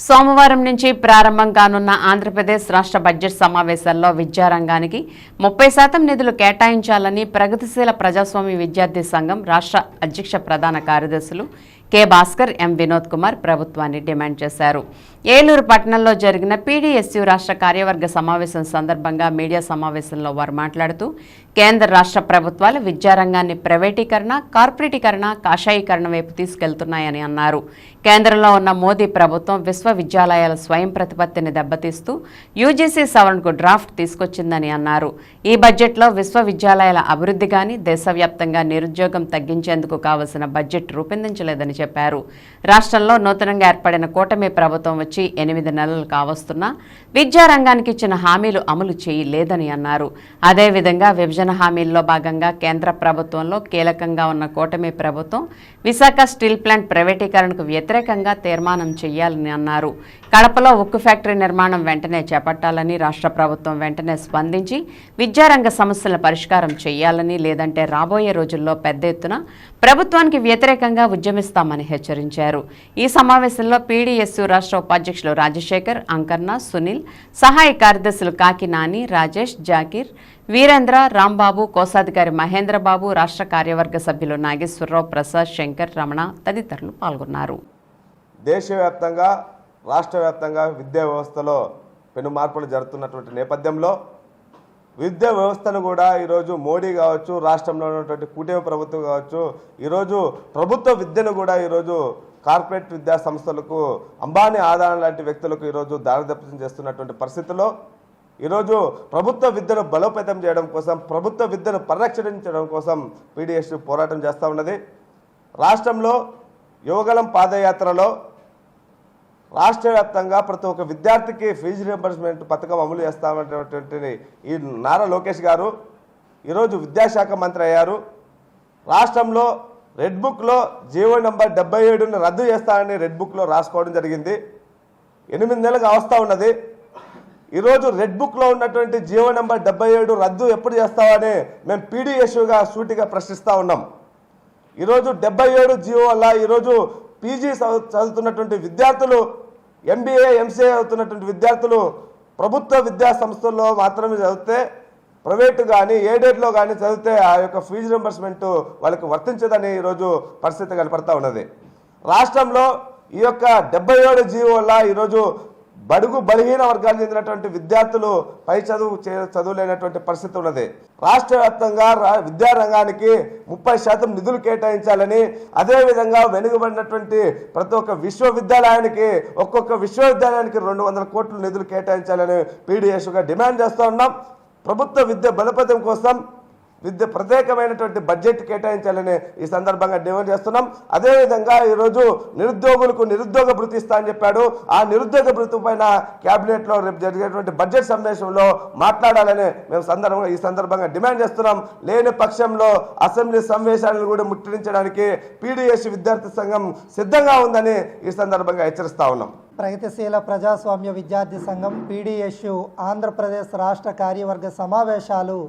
సోమవారం నుంచి ప్రారంభం కానున్న ఆంధ్రప్రదేశ్ రాష్ట్ర బడ్జెట్ సమావేశాల్లో విద్యారంగానికి ముప్పై శాతం నిధులు కేటాయించాలని ప్రగతిశీల ప్రజాస్వామ్య విద్యార్థి సంఘం రాష్ట్ర అధ్యక్ష ప్రధాన కార్యదర్శులు కె భాస్కర్ ఎం వినోద్ కుమార్ ప్రభుత్వాన్ని డిమాండ్ చేశారు. ఏలూరు పట్టణంలో జరిగిన పీడీఎస్యు రాష్ట్ర కార్యవర్గ సమావేశం సందర్భంగా మీడియా సమావేశంలో వారు మాట్లాడుతూ కేంద్ర రాష్ట్ర ప్రభుత్వాలు విద్యారంగాన్ని ప్రైవేటీకరణ కార్పొరేటీకరణ కాషాయీకరణ వైపు తీసుకెళ్తున్నాయని అన్నారు. కేంద్రంలో ఉన్న మోదీ ప్రభుత్వం విశ్వవిద్యాలయాల స్వయం ప్రతిపత్తిని దెబ్బతీస్తూ యూజీసీ సవరణకు డ్రాఫ్ట్ తీసుకొచ్చిందని అన్నారు. ఈ బడ్జెట్లో విశ్వవిద్యాలయాల అభివృద్ధి కానీ దేశవ్యాప్తంగా నిరుద్యోగం తగ్గించేందుకు కావలసిన బడ్జెట్ రూపొందించలేదని చెప్పారు. రాష్ట్రంలో నూతనంగా ఏర్పడిన కూటమి ప్రభుత్వం వచ్చి ఎనిమిది నెలలు కావస్తున్నా విద్యారంగానికి ఇచ్చిన హామీలు అమలు చేయలేదని అన్నారు. అదేవిధంగా విభజన హామీల్లో భాగంగా కేంద్ర ప్రభుత్వంలో కీలకంగా ఉన్న కూటమి ప్రభుత్వం విశాఖ స్టీల్ ప్లాంట్ ప్రైవేటీకరణకు వ్యతిరేకంగా తీర్మానం చేయాలని అన్నారు. కడపలో ఉక్కు ఫ్యాక్టరీ నిర్మాణం వెంటనే చేపట్టాలని రాష్ట్ర ప్రభుత్వం వెంటనే స్పందించి విద్యారంగ సమస్యల పరిష్కారం చేయాలని లేదంటే రాబోయే రోజుల్లో పెద్ద ఎత్తున ప్రభుత్వానికి వ్యతిరేకంగా ఉద్యమిస్తామని హెచ్చరించారు. ఈ సమావేశంలో పీడీఎస్యు రాష్ట్ర ఉపాధ్యక్షులు రాజశేఖర్ అంకర్ణ సునీల్ సహాయ కార్యదర్శులు కాకి నాని రాజేష్ జాకీర్ వీరేంద్ర రాంబాబు కోశాధికారి మహేంద్రబాబు రాష్ట్ర కార్యవర్గ సభ్యులు నాగేశ్వరరావు ప్రసాద్ శంకర్ రమణ తదితరులు పాల్గొన్నారు. దేశవ్యాప్తంగా రాష్ట్ర వ్యాప్తంగా విద్యా వ్యవస్థలో పెను మార్పులు జరుగుతున్నటువంటి నేపథ్యంలో విద్యా వ్యవస్థను కూడా ఈరోజు మోడీ కావచ్చు రాష్ట్రంలో ఉన్నటువంటి కూటమి ప్రభుత్వం కావచ్చు ఈరోజు ప్రభుత్వ విద్యను కూడా ఈరోజు కార్పొరేట్ విద్యా సంస్థలకు అంబానీ ఆదాయం లాంటి వ్యక్తులకు ఈరోజు దారిదర్శనం చేస్తున్నటువంటి పరిస్థితుల్లో ఈరోజు ప్రభుత్వ విద్యను బలోపేతం చేయడం కోసం ప్రభుత్వ విద్యను పరిరక్షించడం కోసం పీడిఎస్ పోరాటం చేస్తూ ఉన్నది. రాష్ట్రంలో యువగలం పాదయాత్రలో రాష్ట్ర వ్యాప్తంగా ప్రతి ఒక్క విద్యార్థికి ఫీజు రియంబర్స్మెంట్ పథకం అమలు చేస్తామనేటువంటి ఈ నారా లోకేష్ గారు. ఈరోజు విద్యాశాఖ మంత్రి అయ్యారు. రాష్ట్రంలో రెడ్ బుక్లో జీవో నెంబర్ డెబ్బై ఏడుని రద్దు చేస్తానని రెడ్ బుక్లో రాసుకోవడం జరిగింది. ఎనిమిది నెలలకు అవస్థ ఉన్నది. ఈరోజు రెడ్ బుక్లో ఉన్నటువంటి జీవో నెంబర్ డెబ్బై ఏడు రద్దు ఎప్పుడు చేస్తామని మేము పీడీఎస్యుగా సూటిగా ప్రశ్నిస్తూ ఉన్నాం. ఈరోజు డెబ్బై ఏడు జీవో వల్ల ఈరోజు పీజీ చదువు చదువుతున్నటువంటి విద్యార్థులు ఎంబీఏ ఎంసీఏ చదువుతున్నటువంటి విద్యార్థులు ప్రభుత్వ విద్యా సంస్థల్లో మాత్రమే చదివితే ప్రైవేటు కానీ ఏడెడ్లో కానీ చదివితే ఆ యొక్క ఫీజు రింబర్స్మెంట్ వాళ్ళకి వర్తించదని ఈరోజు పరిస్థితి కనపడతా ఉన్నది. రాష్ట్రంలో ఈ యొక్క డెబ్బై ఏడు జీవో వల్ల ఈరోజు బడుగు బలహీన వర్గాలు చెందినటువంటి విద్యార్థులు పై చదువు చదువులేనటువంటి పరిస్థితి ఉన్నది. రాష్ట్ర వ్యాప్తంగా రా- విద్యారంగానికి ముప్పై శాతం నిధులు కేటాయించాలని అదేవిధంగా వెనుకబడినటువంటి ప్రతి ఒక్క విశ్వవిద్యాలయానికి ఒక్కొక్క విశ్వవిద్యాలయానికి రెండు వందల కోట్ల నిధులు కేటాయించాలని పీడిఎస్గా డిమాండ్ చేస్తూ ఉన్నాం. ప్రభుత్వ విద్య బలపదం కోసం విద్య ప్రత్యేకమైనటువంటి బడ్జెట్ కేటాయించాలని ఈ సందర్భంగా డిమాండ్ చేస్తున్నాం. అదేవిధంగా ఈరోజు నిరుద్యోగులకు నిరుద్యోగ భృతి ఇస్తా అని చెప్పాడు. ఆ నిరుద్యోగ భృతి పైన క్యాబినెట్లో రేపు జరిగేటువంటి బడ్జెట్ సమావేశంలో మాట్లాడాలని మేము సందర్భంగా ఈ సందర్భంగా డిమాండ్ చేస్తున్నాం. లేని పక్షంలో అసెంబ్లీ సమావేశాలను కూడా ముట్టడించడానికి పీడిఎస్ విద్యార్థి సంఘం సిద్ధంగా ఉందని ఈ సందర్భంగా హెచ్చరిస్తా ఉన్నాం. ప్రగతిశీల ప్రజాస్వామ్య విద్యార్థి సంఘం పీడిఎస్యు ఆంధ్రప్రదేశ్ రాష్ట్ర కార్యవర్గ సమావేశాలు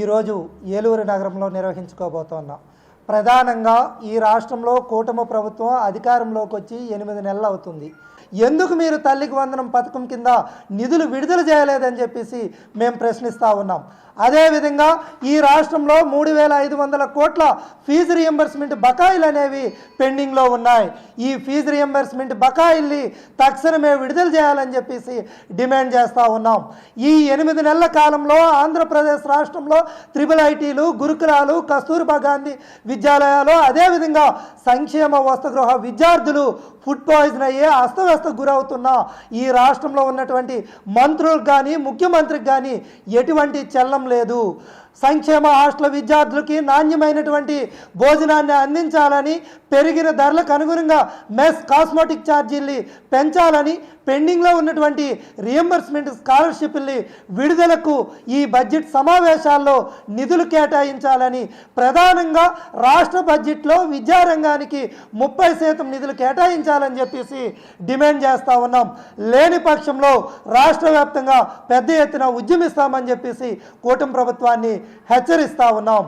ఈరోజు ఏలూరు నగరంలో నిర్వహించుకోబోతున్నాం. ప్రధానంగా ఈ రాష్ట్రంలో కూటమి ప్రభుత్వం అధికారంలోకి వచ్చి ఎనిమిది నెలలు అవుతుంది. ఎందుకు మీరు తల్లికి వందనం పథకం కింద నిధులు విడుదల చేయలేదని చెప్పేసి మేము ప్రశ్నిస్తూ ఉన్నాం. అదేవిధంగా ఈ రాష్ట్రంలో మూడు వేల ఐదు వందల కోట్ల ఫీజు రియంబర్స్మెంట్ బకాయిలు అనేవి పెండింగ్లో ఉన్నాయి. ఈ ఫీజు రియంబర్స్మెంట్ బకాయిల్ని తక్షణమే విడుదల చేయాలని చెప్పేసి డిమాండ్ చేస్తూ ఉన్నాం. ఈ ఎనిమిది నెలల కాలంలో ఆంధ్రప్రదేశ్ రాష్ట్రంలో త్రిబుల్ ఐటీలు గురుకులాలు కస్తూర్బా గాంధీ విద్యాలయాలు అదేవిధంగా సంక్షేమ వసతిగృహ విద్యార్థులు ఫుడ్ పాయిజన్ అయ్యే అస్తవ్యస్త గురవుతున్న ఈ రాష్ట్రంలో ఉన్నటువంటి మంత్రులకు కానీ ముఖ్యమంత్రికి కానీ ఎటువంటి చల్లం లేదు. సంక్షేమ హాస్టల్ విద్యార్థులకి నాణ్యమైనటువంటి భోజనాన్ని అందించాలని పెరిగిన ధరలకు అనుగుణంగా మెస్ కాస్మెటిక్ ఛార్జీల్ని పెంచాలని పెండింగ్లో ఉన్నటువంటి రియంబర్స్మెంట్ స్కాలర్షిప్ని విడుదలకు ఈ బడ్జెట్ సమావేశాల్లో నిధులు కేటాయించాలని ప్రధానంగా రాష్ట్ర బడ్జెట్లో విద్యారంగానికి ముప్పై శాతం నిధులు కేటాయించాలని చెప్పేసి డిమాండ్ చేస్తూ ఉన్నాం. లేని పక్షంలో రాష్ట్ర వ్యాప్తంగా పెద్ద ఎత్తున ఉద్యమిస్తామని చెప్పేసి కూటమి ప్రభుత్వాన్ని హెచ్చరిస్తా ఉన్నాం.